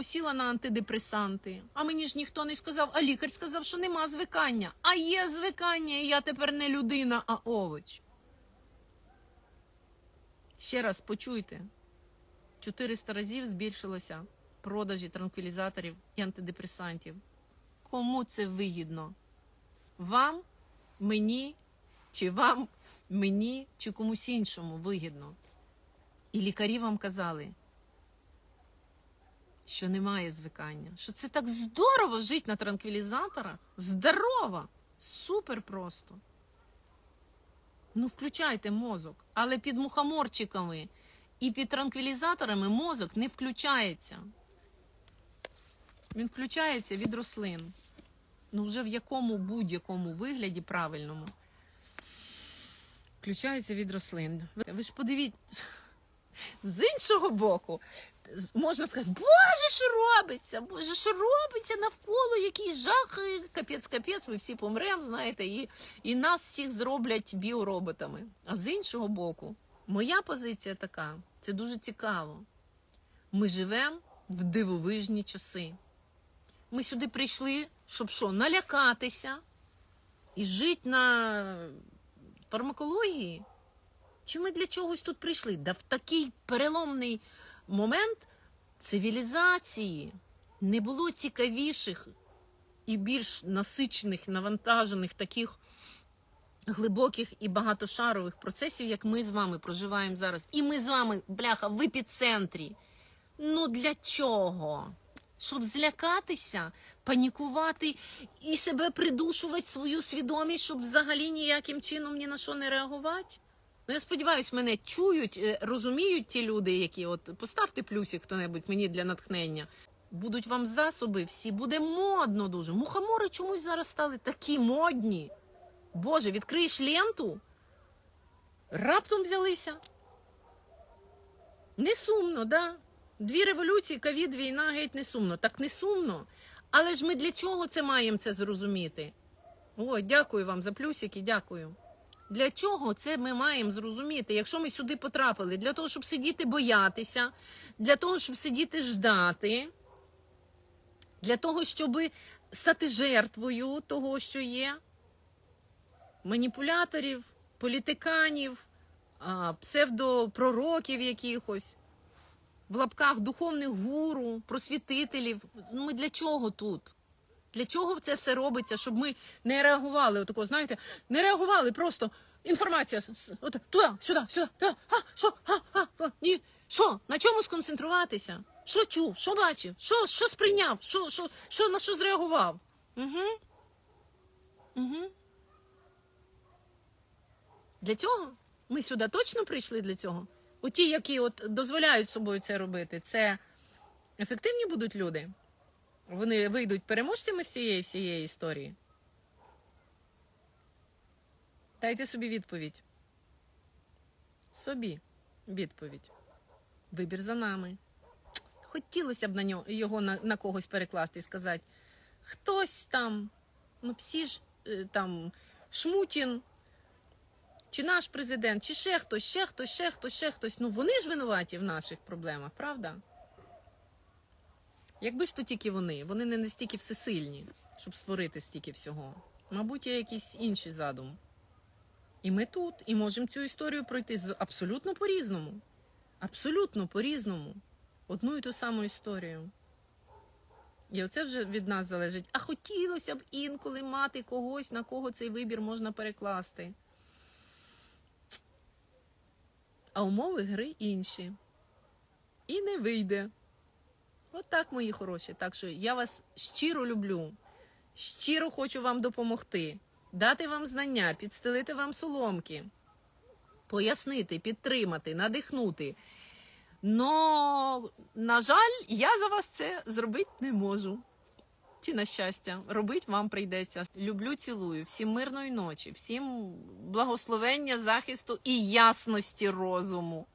або сіла на антидепресанти. А мені ж ніхто не сказав, а лікар сказав, що нема звикання. А є звикання, і я тепер не людина, а овоч. Ще раз почуйте: 400 разів збільшилося продажі транквілізаторів і антидепресантів. Кому це вигідно? Вам, мені, чи вам, мені, чи комусь іншому вигідно? І лікарі вам казали, що немає звикання, що це так здорово жити на транквілізаторах. Здорово! Супер просто. Ну, включайте мозок, але під мухоморчиками і під транквілізаторами мозок не включається. Він включається від рослин. Ну, вже в якому будь-якому вигляді правильному. Включається від рослин. Ви- ж подивіться, з іншого боку, можна сказати, Боже, що робиться? Боже, що робиться навколо який жах, капець, капець, ми всі помремо, знаєте, і, і нас всіх зроблять біороботами. А з іншого боку, моя позиція така: це дуже цікаво. Ми живемо в дивовижні часи. Ми сюди прийшли, щоб що, налякатися і жити на фармакології? Чи ми для чогось тут прийшли? Да в такий переломний момент цивілізації не було цікавіших і більш насичених, навантажених таких глибоких і багатошарових процесів, як ми з вами проживаємо зараз. І ми з вами, бляха, в епіцентрі. Ну для чого? Щоб злякатися, панікувати і себе придушувати свою свідомість, щоб взагалі ніяким чином ні на що не реагувати? Ну, я сподіваюся, мене чують, е, розуміють ті люди, які от поставте плюсик хто-небудь мені для натхнення. Будуть вам засоби всі, буде модно дуже. Мухомори чомусь зараз стали такі модні. Боже, відкриєш ленту, раптом взялися. Не сумно, да? Дві революції, ковід, війна, геть не сумно. Так не сумно. Але ж ми для чого це маємо це зрозуміти? Ой, дякую вам за плюсики, дякую. Для чого це ми маємо зрозуміти, якщо ми сюди потрапили? Для того, щоб сидіти боятися, для того, щоб сидіти ждати, для того, щоб стати жертвою того, що є, маніпуляторів, політиканів, псевдопророків якихось, в лапках духовних гуру, просвітителів. Ну, ми для чого тут? Для чого це все робиться, щоб ми не реагували? Отако, знаєте, не реагували просто інформація. От, туди, сюди, сюди, туди, а, що, а, а, а, ні. Що? На чому сконцентруватися? Що чув, що бачив, що, що сприйняв, що, що, що, на що зреагував? Угу. Угу. Для цього? Ми сюди точно прийшли для цього? Оті, які от дозволяють собою це робити, це ефективні будуть люди? Вони вийдуть переможцями з цієї всієї історії? Дайте собі відповідь. Собі відповідь. Вибір за нами. Хотілося б на нього, його на, на когось перекласти і сказати: хтось там, ну всі ж е, там Шмутін, чи наш президент, чи ще хтось, ще хтось, ще хтось, ще хтось. Ну вони ж винуваті в наших проблемах, правда? Якби ж то тільки вони, вони не настільки всесильні, щоб створити стільки всього. Мабуть, є якийсь інший задум. І ми тут, і можемо цю історію пройти абсолютно по-різному. Абсолютно по-різному. Одну і ту саму історію. І оце вже від нас залежить. А хотілося б інколи мати когось, на кого цей вибір можна перекласти. А умови гри інші. І не вийде. От так, мої хороші. Так що я вас щиро люблю, щиро хочу вам допомогти, дати вам знання, підстелити вам соломки, пояснити, підтримати, надихнути. Но, на жаль, я за вас це зробити не можу. Чи на щастя, робить вам прийдеться. Люблю, цілую. Всім мирної ночі, всім благословення, захисту і ясності розуму.